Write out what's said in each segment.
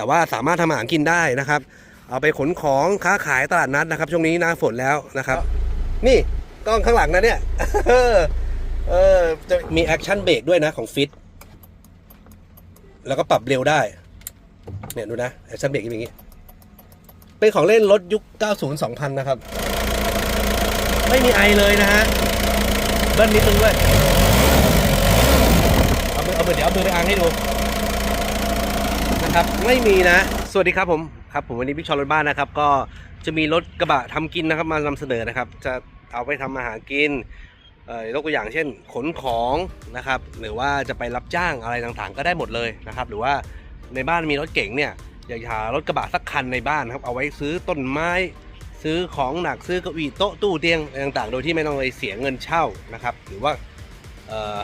แต่ว่าสามารถทำอาหารกินได้นะครับ เอาไปขนของค้าขายตลาดนัดนะครับ ช่วงนี้หน้าฝนแล้วนะครับ นี่กล้องข้างหลังนะเนี่ย เออเออจะมีแอคชั่นเบรกด้วยนะของฟิตแล้วก็ปรับเร็วได้ เนี่ยดูนะแอคชั่นเบรกอย่างนี้ เป็นของเล่นรถยุค 90 2000 นะครับ ไม่มีไอเลยนะฮะเบิ้ลนิดนึงด้วย เอามือเอามือเดี๋ยวเอามือไปอังให้ดู ครับไม่มีนะ สวัสดีครับผมครับผมวันนี้พี่ชอนรถบ้านนะครับ ก็จะมีรถกระบะทำกินนะครับ มานำเสนอนะครับ จะเอาไปทำอาหารกินเอ่อยกตัวอย่างเช่น ขนของนะครับ หรือว่าจะไปรับจ้างอะไรต่างๆ ก็ได้หมดเลยนะครับ หรือว่าในบ้านมีรถเก๋งเนี่ยอยากหารถกระบะสักคันในบ้านครับเอาไว้ซื้อต้นไม้ซื้อของหนักซื้อเก้าอี้โต๊ะตู้เตียงต่างๆ โดยที่ไม่ต้องไปเสียเงินเช่านะครับ หรือว่าเอ่อ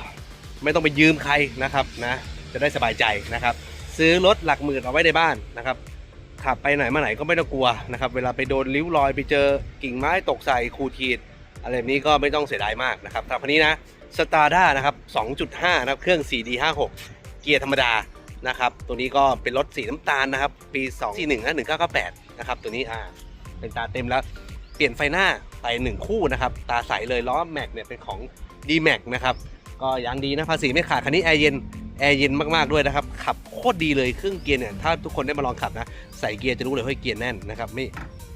ไม่ต้องไปยืมใครนะครับนะจะได้สบายใจนะครับ ซื้อรถหลักหมื่นเอาไว้ในบ้านนะครับขับไปไหนมาไหนก็ไม่ต้องกลัวนะครับเวลาไปโดนริ้วรอยไปเจอกิ่งไม้ตกใส่ขูดขีดอะไรแบบนี้ก็ไม่ต้องเสียดายมากนะครับแต่คันนี้นะสตาร์ด้านะครับ 2.5 นะครับ เครื่อง 4D56 เกียร์ธรรมดานะครับ ตัวนี้ก็เป็นรถสีน้ำตาลนะครับ ปี 241นะ1998 นะครับ ตัวนี้อ่าเป็นตาเต็มแล้ว เปลี่ยนไฟหน้าไป1คู่นะครับ ตาใสเลยล้อแม็กเนี่ยเป็นของ d m a x นะครับ ก็ยังดีนะภาษีไม่ขาดคันนี้แอร์เย็น แอร์เย็นมากๆด้วยนะครับ ขับโคตรดีเลยเครื่องเกียร์เนี่ย ถ้าทุกคนได้มาลองขับนะ ใส่เกียร์จะรู้เลยว่าเกียร์แน่นนะครับ ไม่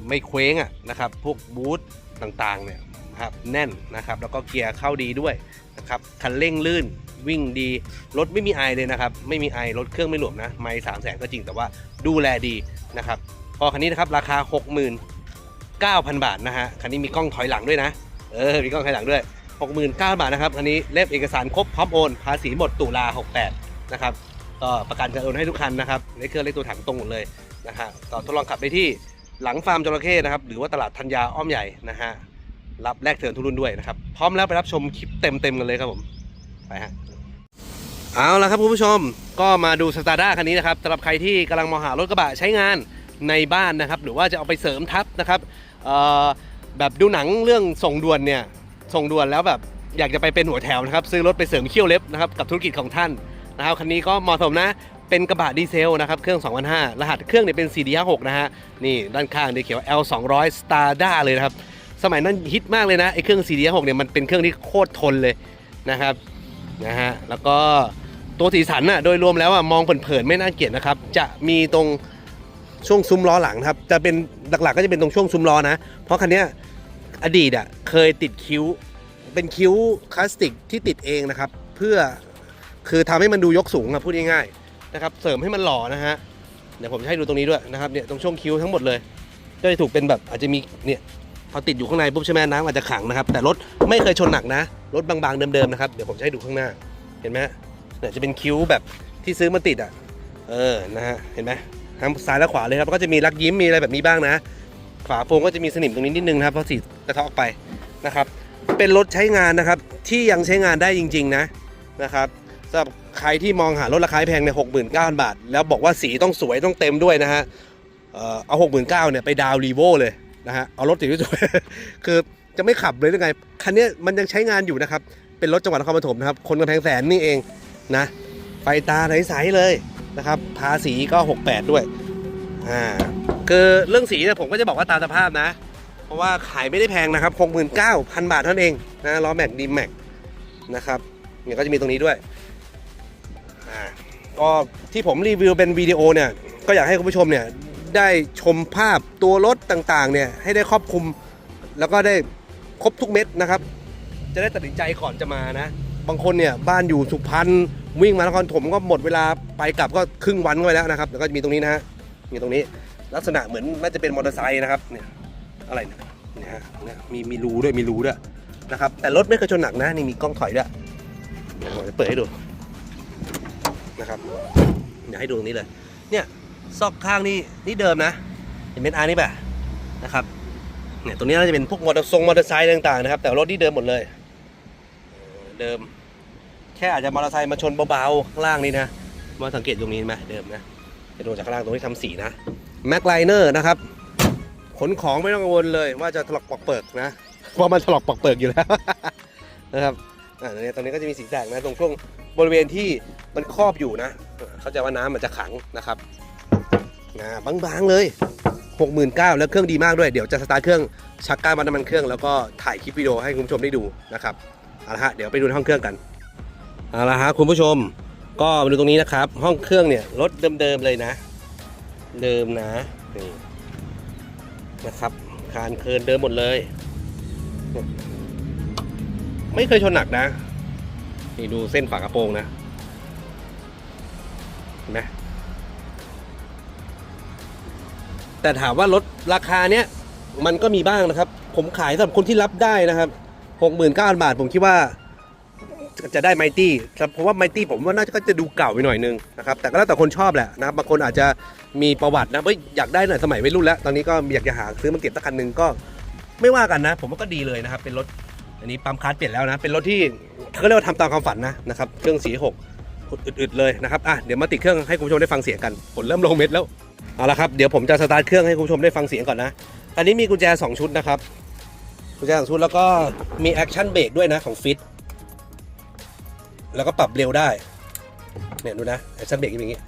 ไม่เคว้งอะนะครับ พวกบูทต่างๆเนี่ยนะครับแน่นนะครับ แล้วก็เกียร์เข้าดีด้วยนะครับคันเร่งลื่นวิ่งดี รถไม่มีไอเลยนะครับ ไม่มีไอรถเครื่องไม่หลวมนะ ไม่สามแสนก็จริงแต่ว่าดูแลดีนะครับพอคันนี้นะครับราคา 69,000 บาทนะฮะคันนี้มีกล้องถอยหลังด้วยนะ เออ มีกล้องถอยหลังด้วย 69,000 บาทนะครับ อันนี้เล่มเอกสารครบพร้อมโอน ภาษีหมดตุลา 68 นะครับ ก็ประกันการโอนให้ทุกคันนะครับเลขเครื่องเลขตัวถังตรงหมดเลยนะฮะก็ทดลองขับได้ที่หลังฟาร์มจระเข้นะครับ หรือว่าตลาดธัญญาอ้อมใหญ่นะฮะ รับแลกเทิร์นทุรุ่นด้วยนะครับ พร้อมแล้วไปรับชมคลิปเต็มๆกันเลยครับผม ไปฮะ เอาละครับคุณผู้ชม ก็มาดูสตาร์ด้าคันนี้นะครับสำหรับใครที่กำลังมองหารถกระบะใช้งานในบ้านนะครับ หรือว่าจะเอาไปเสริมทับนะครับเอ่อแบบดูหนังเรื่องส่งด่วนเนี่ย ส่งด่วนแล้วแบบอยากจะไปเป็นหัวแถวนะครับซื้อรถไปเสริมเขี้ยวเล็บนะครับกับธุรกิจของท่านนะครับคันนี้ก็เหมาะสมนะเป็นกระบะดีเซลนะครับเครื่อง 2005 รหัสเครื่องเนี่ยเป็น 4D56 นะฮะนี่ด้านข้างเนี่ยเขียนว่า L200 Starda เลยนะครับสมัยนั้นฮิตมากเลยนะไอ้เครื่อง 4D56 เนี่ยมันเป็นเครื่องที่โคตรทนเลยนะครับนะฮะแล้วก็ตัวสีสันน่ะโดยรวมแล้วอะมองเผินๆไม่น่าเกลียดนะครับจะมีตรงช่วงซุ้มล้อหลังนะครับจะเป็นหลักๆก็จะเป็นตรงช่วงซุ้มล้อนะ เพราะคันเนี้ย อดีตอะเคยติดคิ้ว เป็นคิ้วคลาสติกที่ติดเองนะครับ เพื่อคือทำให้มันดูยกสูงอะพูดง่ายๆนะครับ เสริมให้มันหล่อนะฮะเดี๋ยวผมจะให้ดูตรงนี้ด้วยนะครับเนี่ยตรงช่วงคิ้วทั้งหมดเลยก็จะถูกเป็นแบบอาจจะมีเนี่ยพอติดอยู่ข้างในปุ๊บใช่ไหมน้ำอาจจะขังนะครับ แต่รถไม่เคยชนหนักนะรถบางๆเดิมๆนะครับเดี๋ยวผมจะให้ดูข้างหน้าเห็นไหมเนี่ยจะเป็นคิ้วแบบที่ซื้อมาติดอะเออนะฮะเห็นไหมทั้งซ้ายและขวาเลยครับก็จะมีรักยิ้มมีอะไรแบบนี้บ้างนะ ฝาโปรงก็จะมีสนิมตรงนี้นิดนึงนะครับเพราะสีกระเทาะออกไปนะครับ เป็นรถใช้งานนะครับที่ยังใช้งานได้จริง ๆนะนะครับสำหรับใครที่มองหารถราคาแพงในหกหมื่นเก้าพันบาท แล้วบอกว่าสีต้องสวยต้องเต็มด้วยนะฮะเอาหกหมื่นเก้าเนี่ยไปดาวรีโวเลยนะฮะเอารถสีสวยคือจะไม่ขับเลยหรือไงคันนี้มันยังใช้งานอยู่นะครับเป็นรถจังหวัดนครปฐมนะครับคนกำแพงแสนนี่เองนะไฟตาใสๆเลยนะครับภาษีก็ 68 ด้วยอ่า คือเรื่องสีเนี่ยผมก็จะบอกว่าตามสภาพนะ เพราะว่าขายไม่ได้แพงนะครับ69,000บาทเท่านั้นเองนะล้อแม็กดีแม็กนะครับเนี่ยก็จะมีตรงนี้ด้วยอ่าก็ที่ผมรีวิวเป็นวิดีโอเนี่ยก็อยากให้คุณผู้ชมเนี่ยได้ชมภาพตัวรถต่างๆเนี่ยให้ได้ครอบคลุม แล้วก็ได้ครบทุกเม็ดนะครับ จะได้ตัดสินใจก่อนจะมานะ บางคนเนี่ยบ้านอยู่สุพรรณวิ่งมานครปฐมก็หมดเวลาไปกลับก็ครึ่งวันก็ไปแล้วนะครับแล้วก็จะมีตรงนี้นะฮะมีตรงนี้ ลักษณะเหมือนน่าจะเป็นมอเตอร์ไซค์นะครับเนี่ยอะไรเนี่ยเนี่ยฮะเนี่ยมีมีรูด้วยมีรูด้วยนะครับแต่รถไม่เคยชนหนักนะนี่มีกล้องถอยด้วยเดี๋ยวผมจะเปิดให้ดูนะครับเดี๋ยวให้ดูตรงนี้เลย เนี่ยซอกข้างนี่นี่เดิมนะเห็นเป็นอาร์นี่ป่ะนะครับเนี่ยตรงนี้น่าจะเป็นพวกมอเตอร์ทรงมอเตอร์ไซค์ต่างๆนะครับ แต่รถนี่เดิมหมดเลยเออเดิม แค่อาจจะมอเตอร์ไซค์มาชนเบาๆข้างล่างนี่นะมาสังเกตตรงนี้ไหมเดิมนะจะดูจากข้างล่างตรงที่ทำสีนะ แม็กไลเนอร์นะครับ ขนของไม่ต้องกังวลเลย ว่าจะถลอกปอกเปิกนะเพราะมันถลอกปอกเปิกอยู่แล้ว นะครับอ่าตรงนี้ตรงนี้ก็จะมีสีแดงนะตรงช่วงบริเวณที่มันครอบอยู่นะเข้าใจว่าน้ำมันจะขังนะครับนะบางๆเลย 69,000แล้วเครื่องดีมากด้วย เดี๋ยวจะสตาร์ทเครื่องชักก้านวัดน้ำมันเครื่องแล้วก็ถ่ายคลิปวิดีโอให้คุณผู้ชมได้ดูนะครับเอาละฮะเดี๋ยวไปดูในห้องเครื่องกันเอาละฮะคุณผู้ชม ก็มาดูตรงนี้นะครับ ห้องเครื่องเนี่ยรถเดิมๆเลยนะ เดิมนะนี่นะครับคานเคินเดิมหมดเลย ไม่เคยชนหนักนะ นี่ดูเส้นฝากระโปรงนะเห็นไหมแต่ถามว่ารถราคาเนี้ยมันก็มีบ้างนะครับ ผมขายสำหรับคนที่รับได้นะครับหกหมื่นเก้าพันบาท ผมคิดว่า จะได้ไมตี้เพราะว่าไมตี้ผมว่าน่าจะก็จะดูเก่าไปหน่อยนึงนะครับแต่ก็แล้วแต่คนชอบแหละนะครับบางคนอาจจะมีประวัตินะเฮ้ยอยากได้หน่อยสมัยวัยรุ่นแล้ว ตอนนี้ก็อยากจะหาซื้อมาเก็บสักคันหนึ่งก็ไม่ว่ากันนะ ผมว่าก็ดีเลยนะครับเป็นรถอันนี้ปั๊มคาร์ดเปลี่ยนแล้วนะ เป็นรถที่เขาเรียกว่าทำตามความฝันนะนะครับเครื่องสีหกอึดๆเลยนะครับอะเดี๋ยวมาติดเครื่องให้คุณผู้ชมได้ฟังเสียงกันผลเริ่มลงเม็ดแล้วเอาละครับเดี๋ยวผมจะสตาร์ทเครื่องให้คุณผู้ชมได้ฟังเสียงก่อนนะอันนี้มีกุญแจ 2 ชุดนะครับกุญแจสองชุดแล้วก็มีแอคชั่นเบรกด้วยนะของฟิต แล้วก็ปรับเร็วได้ เนี่ยดูนะแอคชั่นเบรกอย่างนี้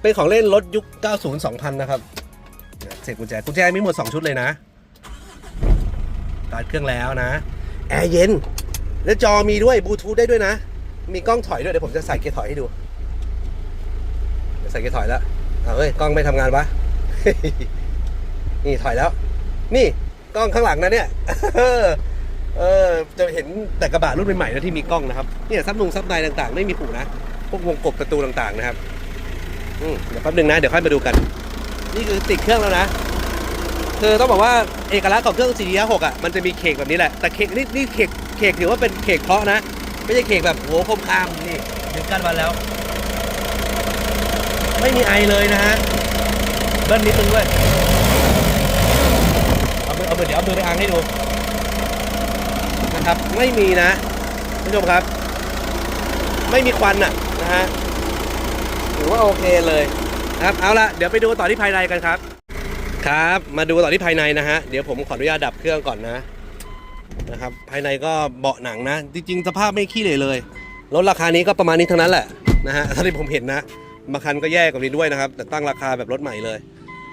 เป็นของเล่นรถยุค 90 2000 นะครับเนี่ยเสร็จกุญแจกุญแจมีหมด 2 ชุดเลยนะตาร์ทเครื่องแล้วนะ แอร์เย็น แล้วจอมีด้วยบลูทูธได้ด้วยนะ มีกล้องถอยด้วย เดี๋ยวผมจะใส่เกียร์ถอยให้ดูใส่เกียร์ถอยแล้วเอาเฮ้ย กล้องไม่ทำงานวะนี่ถอยแล้ว นี่กล้องข้างหลังนะเนี่ย เออจะเห็นแต่กระบะรุ่นใหม่ๆนะที่มีกล้องนะครับเนี่ยซับนุงซับในต่างๆ ไม่มีผูนะ พวกวงกบประตูต่างๆนะครับอืมเดี๋ยวแป๊บนึงนะเดี๋ยวค่อยมาดูกัน นี่คือติดเครื่องแล้วนะคือต้องบอกว่าเอกลักษณ์ของเครื่อง 4 6อะมันจะมีเคกแบบนี้แหละแต่เคกนี่นี่เคกเคกถือว่าเป็นเคกเพราะนะ ไม่ใช่เคกแบบโหคมคามนี่ดึงกันมาแล้ว ไม่มีไอเลยนะฮะเบิ้ลนิดนึงด้วยเอามือเอามือเดี๋ยวเอามือไปอังให้ดู นะครับ ไม่มีนะคุณผู้ชมครับ ไม่มีควันอะนะฮะถือว่าโอเคเลยนะครับเอาละเดี๋ยวไปดูต่อที่ภายในกันครับ ครับ มาดูต่อที่ภายในนะฮะเดี๋ยวผมขออนุญาตดับเครื่องก่อนนะนะครับ ภายในก็เบาะหนังนะ จริง ๆ สภาพไม่ขี้เหร่เลยรถราคานี้ก็ประมาณนี้เทั้งนั้นแหละนะฮะถ้าที่ผมเห็นนะบางคันก็แย่กว่านี้ด้วยนะครับ แต่ตั้งราคาแบบรถใหม่เลย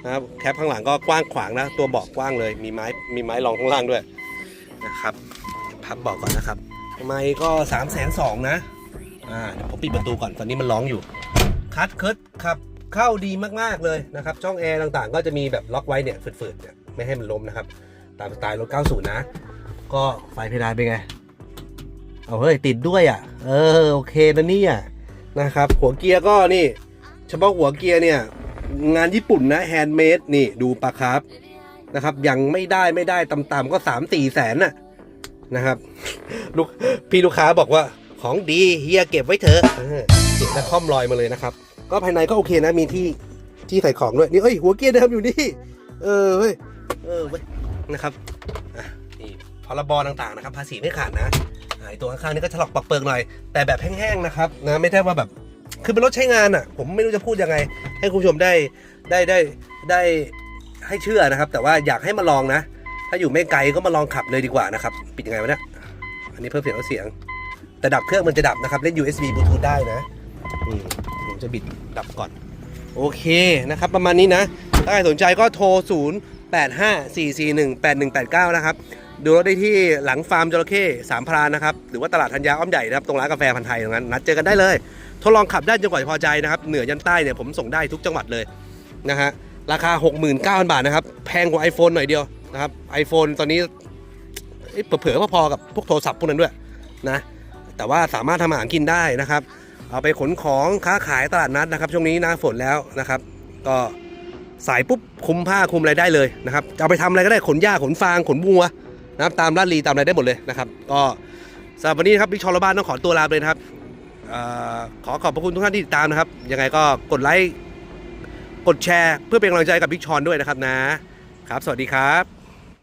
นะครับแคปข้างหลังก็กว้างขวางนะ ตัวเบาะกว้างเลย มีไม้มีไม้รองข้างล่างด้วยนะครับับบาะก่อนนะครับไม้ก็3ามแสนสองนะ อ่าเดี๋ยวผมปิดประตูก่อน ตอนนี้มันร้องอยู่ คัดเคิร์ดขับเข้าดีมากๆเลยนะครับ ช่องแอร์ต่างๆ ก็จะมีแบบล็อกไว้เนี่ยฝืดๆเนี่ยไม่ให้มันล้มนะครับ ตามสไตล์รถ90 นะ ก็ไฟเพดานเป็นไง เอาเฮ้ย ติดด้วยอะ เออ โอเคนะเนี่ยนะครับ หัวเกียร์ก็นี่ เฉพาะหัวเกียร์เนี่ย งานญี่ปุ่นนะแฮนด์เมดนี่ดูปะครับนะครับ ยังไม่ได้ไม่ได้ต่ำๆก็ 3 4 แสนน่ะ นะครับลูกพี่ลูกค้าบอกว่าของดีเฮียเก็บไว้เถอะเสียงนะค่อมลอยมาเลยนะครับ ก็ภายในก็โอเคนะมีที่ที่ใส่ของด้วยนี่เอ้ยหัวเกียร์เดิมอยู่นี่เออเว้ยเออเว้ยนะครับอะนี่พรบต่างๆนะครับภาษีไม่ขาดนะไอตัวข้างๆนี่ก็ฉลอกปักเปิงหน่อยแต่แบบแห้งๆนะครับนะไม่ได้ว่าแบบคือเป็นรถใช้งานอะ ผมไม่รู้จะพูดยังไง ให้คุณผู้ชมได้ได้ได้ได้ให้เชื่อนะครับ แต่ว่าอยากให้มาลองนะ ถ้าอยู่ไม่ไกลก็มาลองขับเลยดีกว่านะครับ ปิดยังไงวะเนี่ย อันนี้เพิ่มเสียงลดเสียง แต่ดับเครื่องมันจะดับนะครับ เล่น USB Bluetooth ได้นะผมจะบิดดับก่อน โอเคนะครับ ประมาณนี้นะ ถ้าใครสนใจก็โทร 0 8 5 4 4 1 8 1 8 9 นะครับ ดูรถได้ที่หลังฟาร์มจระเข้สามพรานนะครับ หรือว่าตลาดธัญญาอ้อมใหญ่นะครับ ตรงร้านกาแฟพันไทยตรงนั้น นัดเจอกันได้เลย ทดลองขับได้จนกว่าจะพอใจนะครับ เหนือยันใต้เนี่ยผมส่งได้ทุกจังหวัดเลยนะฮะ ราคา 69,000 บาทนะครับ แพงกว่า iPhone หน่อยเดียว นะครับ iPhone ตอนนี้เอ้ยเผลอพอๆกับพวกโทรศัพท์พวกนั้นด้วยนะแต่ว่าสามารถทำอาหารกินได้นะครับ เอาไปขนของค้าขายตลาดนัดนะครับ ช่วงนี้หน้าฝนแล้วนะครับ ก็สายปุ๊บคุมผ้าคุมอะไรได้เลยนะครับจะเอาไปทำอะไรก็ได้ขนหญ้าขนฟางขนวัวนะครับตามลาดลีตามอะไรได้หมดเลยนะครับ ก็สำหรับวันนี้นะครับบิ๊กชอลบ้านต้องขอตัวลาไปเลยนะครับเออขอขอบพระคุณทุกท่านที่ติดตามนะครับยังไงก็กดไลค์กดแชร์ เพื่อเป็นกำลังใจกับบิ๊กชอนด้วยนะครับนะครับ สวัสดีครับ